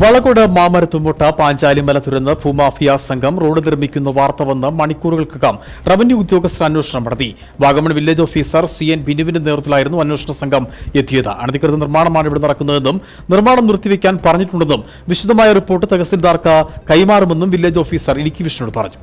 വളകോട് മാമരത്തുമുട്ട പാഞ്ചാലിമല തുരന്ന് ഭൂമാഫിയ സംഘം റോഡ് നിർമ്മിക്കുന്ന വാർത്ത വന്ന് മണിക്കൂറുകൾക്കകം റവന്യൂ ഉദ്യോഗസ്ഥർ അന്വേഷണം നടത്തി. Vagamon village officer C N ബിനുവിന്റെ നേതൃത്വത്തിലായിരുന്നു അന്വേഷണ സംഘം എത്തിയത്. അനധികൃത നിർമ്മാണമാണ് ഇവിടെ നടക്കുന്നതെന്നും നിർമ്മാണം നിർത്തിവെക്കാൻ പറഞ്ഞിട്ടുണ്ടെന്നും വിശദമായ റിപ്പോർട്ട് തഹസിൽദാർക്ക് കൈമാറുമെന്നും വില്ലേജ് ഓഫീസർ ഇടുക്കി വിഷ്ണു പറഞ്ഞു.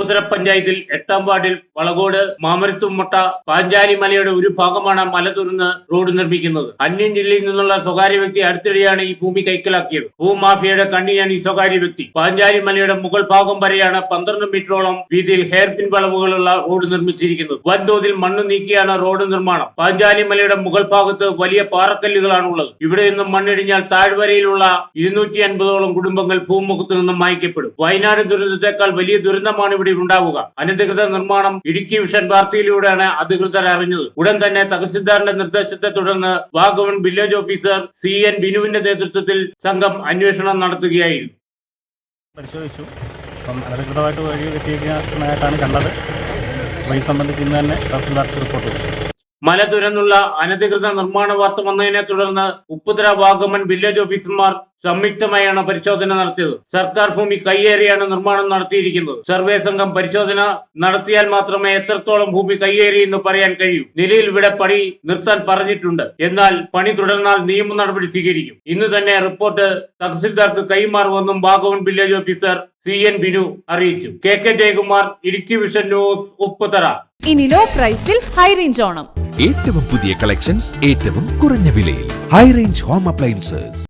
ഉപ്പുതര പഞ്ചായത്തിൽ എട്ടാം വാർഡിൽ വളകോട് മാമരത്തുമുട്ട പാഞ്ചാലി മലയുടെ ഒരു ഭാഗമാണ് മല തുറന്ന് റോഡ് നിർമ്മിക്കുന്നത്. അന്യൻ ജില്ലയിൽ നിന്നുള്ള സ്വകാര്യ വ്യക്തി അടുത്തിടെയാണ് ഈ ഭൂമി കൈക്കലാക്കിയത്. ഭൂമാഫിയയുടെ കണ്ണിയാണ് ഈ സ്വകാര്യ വ്യക്തി. പാഞ്ചാലി മലയുടെ മുകൾ ഭാഗം വരെയാണ് പന്ത്രണ്ട് മീറ്ററോളം വീതിയിൽ ഹെയർപിൻ വളവുകളുള്ള റോഡ് നിർമ്മിച്ചിരിക്കുന്നത്. വൻതോതിൽ മണ്ണ് നീക്കിയാണ് റോഡ് നിർമ്മാണം. പാഞ്ചാലി മലയുടെ മുകൾ ഭാഗത്ത് വലിയ പാറക്കല്ലുകളാണ് ഉള്ളത് ഇവിടെ നിന്നും മണ്ണിടിഞ്ഞാൽ താഴ്വരയിലുള്ള ഇരുന്നൂറ്റി അൻപതോളം കുടുംബങ്ങൾ ഭൂമുഖത്ത് നിന്നും മായ്ക്കപ്പെടും. വയനാട് ദുരന്തത്തെക്കാൾ വലിയ ദുരന്തമാണ് ഇവിടെ ഉണ്ടാവുക. അനധികൃത നിർമ്മാണം ഇടുക്കി വിഷൻ വാർത്തയിലൂടെയാണ് അധികൃതർ അറിഞ്ഞത്. ഉടൻ തന്നെ തഹസിൽദാറിന്റെ നിർദ്ദേശത്തെ തുടർന്ന് Vagamon village officer C N ബിനുവിന്റെ നേതൃത്വത്തിൽ സംഘം അന്വേഷണം നടത്തുകയായിരുന്നു. പരിശോധിച്ചു. അപ്പം അനധികൃതമായിട്ട് വഴി എത്തിയിരിക്കുന്നതായിട്ടാണ് കണ്ടത്. അപ്പോൾ ഈ സംബന്ധിച്ച് ഇന്ന് തന്നെ തഹസിൽദാർക്ക് റിപ്പോർട്ട് കൊടുത്തു. മല തുരന്നുള്ള അനധികൃത നിർമ്മാണ വാർത്ത വന്നതിനെ തുടർന്ന് ഉപ്പുതര വാഗമൺ വില്ലേജ് ഓഫീസർമാർ സംയുക്തമായാണ് പരിശോധന നടത്തിയത്. സർക്കാർ ഭൂമി കയ്യേറിയാണ് നിർമ്മാണം നടത്തിയിരിക്കുന്നത്. സർവേ സംഘം പരിശോധന നടത്തിയാൽ മാത്രമേ എത്രത്തോളം ഭൂമി കയ്യേറി എന്ന് പറയാൻ കഴിയൂ. നിലയിൽ ഇവിടെ പണി നിർത്താൻ പറഞ്ഞിട്ടുണ്ട്. എന്നാൽ പണി തുടർന്നാൽ നിയമ നടപടി സ്വീകരിക്കും. ഇന്ന് തന്നെ റിപ്പോർട്ട് തഹസിൽദാർക്ക് കൈമാറുമെന്നും ബാഗവൻ village officer C N Binu അറിയിച്ചു. K K Jayakumar Idukki vision news Upputhara. ഇനി ലോ പ്രൈസിൽ ഹൈ റേഞ്ച് ഓണം. ഏറ്റവും പുതിയ കളക്ഷൻസ് ഏറ്റവും കുറഞ്ഞ വിലയിൽ. High range home appliances.